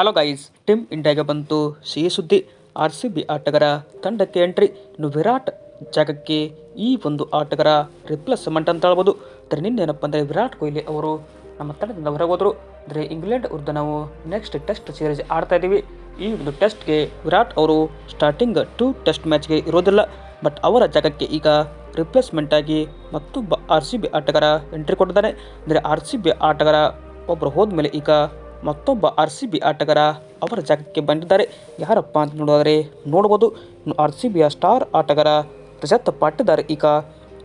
Hello guys team ಇಂಡಿಯಾಗೆ ಬಂತು ಸಿಹಿ ಸುದ್ದಿ ಆರ್ ಸಿ ಬಿ ಆಟಗಾರ ತಂಡಕ್ಕೆ ಎಂಟ್ರಿ ಇನ್ನು ವಿರಾಟ್ ಜಾಗಕ್ಕೆ ಈ ಒಂದು ಆಟಗಾರ ರಿಪ್ಲೇಸ್ಮೆಂಟ್ ಅಂತ ಹೇಳ್ಬೋದು. ಆದರೆ ನಿನ್ನೇನಪ್ಪ ಅಂದರೆ ವಿರಾಟ್ ಕೊಹ್ಲಿ ಅವರು ನಮ್ಮ ತಂಡದಿಂದ ಹೊರಗೆ ಹೋದರು ಅಂದರೆ ಇಂಗ್ಲೆಂಡ್ ವಿರುದ್ಧ ನಾವು ನೆಕ್ಸ್ಟ್ ಟೆಸ್ಟ್ ಸೀರೀಸ್ ಆಡ್ತಾ ಇದ್ದೀವಿ. ಈ ಒಂದು ಟೆಸ್ಟ್ಗೆ ವಿರಾಟ್ ಅವರು ಸ್ಟಾರ್ಟಿಂಗ್ ಟೂ ಟೆಸ್ಟ್ ಮ್ಯಾಚ್ಗೆ ಇರೋದಿಲ್ಲ. ಬಟ್ ಅವರ ಜಾಗಕ್ಕೆ ಈಗ ರಿಪ್ಲೇಸ್ಮೆಂಟ್ ಆಗಿ ಮತ್ತೊಬ್ಬ ಆರ್ ಸಿ ಬಿ ಆಟಗಾರ ಎಂಟ್ರಿ ಕೊಟ್ಟಿದ್ದಾನೆ. ಅಂದರೆ ಆರ್ ಸಿ ಬಿ ಆಟಗಾರ ಒಬ್ಬರು ಹೋದ್ಮೇಲೆ ಈಗ ಮತ್ತೊಬ್ಬ ಆರ್ ಸಿ ಬಿ ಆಟಗಾರ ಅವರ ಜಾಗಕ್ಕೆ ಬಂದಿದ್ದಾರೆ. ಯಾರಪ್ಪ ಅಂತ ನೋಡೋದ್ರೆ ನೋಡ್ಬೋದು. ಆರ್ ಸಿ ಬಿಯ ಸ್ಟಾರ್ ಆಟಗಾರ ರಜತ್ ಪಾಟಿದಾರ್ ಈಗ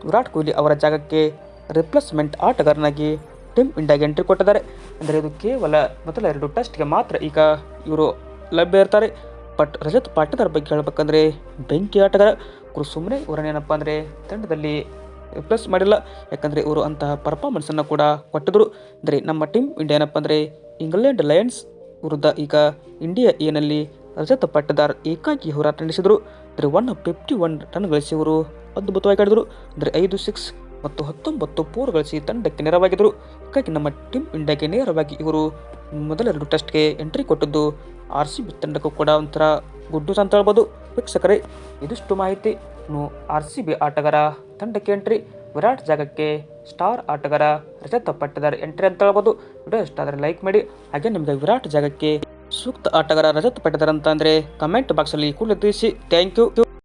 ವಿರಾಟ್ ಕೊಹ್ಲಿ ಅವರ ಜಾಗಕ್ಕೆ ರಿಪ್ಲೇಸ್ಮೆಂಟ್ ಆಟಗಾರನಾಗಿ ಟೀಮ್ ಇಂಡಿಯಾಗೆ ಎಂಟ್ರಿ ಕೊಟ್ಟಿದ್ದಾರೆ. ಅಂದರೆ ಇದು ಕೇವಲ ಮೊದಲ ಎರಡು ಟೆಸ್ಟ್ಗೆ ಮಾತ್ರ ಈಗ ಇವರು ಲಭ್ಯ ಇರ್ತಾರೆ. ಬಟ್ ರಜತ್ ಪಾಟಿದಾರ್ ಬಗ್ಗೆ ಹೇಳಬೇಕಂದ್ರೆ ಬೆಂಕಿ ಆಟಗಾರ. ಇವರು ಸುಮ್ಮನೆ ಇವರನ್ನೇನಪ್ಪ ಅಂದರೆ ತಂಡದಲ್ಲಿ ರಿಪ್ಲೇಸ್ ಮಾಡಿಲ್ಲ. ಯಾಕಂದರೆ ಇವರು ಅಂತಹ ಪರ್ಫಾರ್ಮೆನ್ಸನ್ನು ಕೂಡ ಕೊಟ್ಟಿದ್ರು. ಅಂದರೆ ನಮ್ಮ ಟೀಮ್ ಇಂಡಿಯಾ ಏನಪ್ಪ ಅಂದರೆ ಇಂಗ್ಲೆಂಡ್ ಲಯನ್ಸ್ ವಿರುದ್ಧ ಈಗ ಇಂಡಿಯಾ ಎನಲ್ಲಿ ರಜತ ಪಟ್ಟದಾರ್ ಏಕಾಕಿ ಹೋರಾಟ ನಡೆಸಿದರು. ಅಂದರೆ ಒನ್ ಫಿಫ್ಟಿ ಒನ್ ರನ್ ಗಳಿಸಿ ಇವರು ಅದ್ಭುತವಾಗಿ ಆಡಿದರು. ಅಂದರೆ ಐದು ಸಿಕ್ಸ್ ಮತ್ತು ಹತ್ತೊಂಬತ್ತು ಫೋರ್ ಗಳಿಸಿ ತಂಡಕ್ಕೆ ನೆರವಾಗಿದ್ದರು. ಹೀಗಾಗಿ ನಮ್ಮ ಟೀಮ್ ಇಂಡಿಯಾಗೆ ನೇರವಾಗಿ ಇವರು ಮೊದಲೆರಡು ಟೆಸ್ಟ್ಗೆ ಎಂಟ್ರಿ ಕೊಟ್ಟದ್ದು ಆರ್ ಸಿ ಬಿ ತಂಡಕ್ಕೂ ಕೂಡ ಒಂಥರ ಗುಡ್ಡು ಅಂತ ಹೇಳ್ಬೋದು. ವೀಕ್ಷಕರೇ, ಇದಿಷ್ಟು ಮಾಹಿತಿ. ಆರ್ ಸಿ ಬಿ ಆಟಗಾರ ತಂಡಕ್ಕೆ ಎಂಟ್ರಿ. ವಿರಾಟ್ ಜಾಗಕ್ಕೆ ಸ್ಟಾರ್ ಆಟಗಾರ ರಜತ ಪಟ್ಟದಾರ್ ಎಂಟ್ರಿ ಅಂತ ಹೇಳ್ಬೋದು. ವಿಡಿಯೋ ಇಷ್ಟ ಆದರೆ ಲೈಕ್ ಮಾಡಿ. ಹಾಗೆ ನಿಮಗೆ ವಿರಾಟ್ ಜಾಗಕ್ಕೆ ಸೂಕ್ತ ಆಟಗಾರ ರಜತ್ ಪಟ್ಟದಾರ್ ಅಂತ ಅಂದರೆ ಕಮೆಂಟ್ ಬಾಕ್ಸಲ್ಲಿ ಕೂಡಲೇ ತಿಳಿಸಿ. Thank you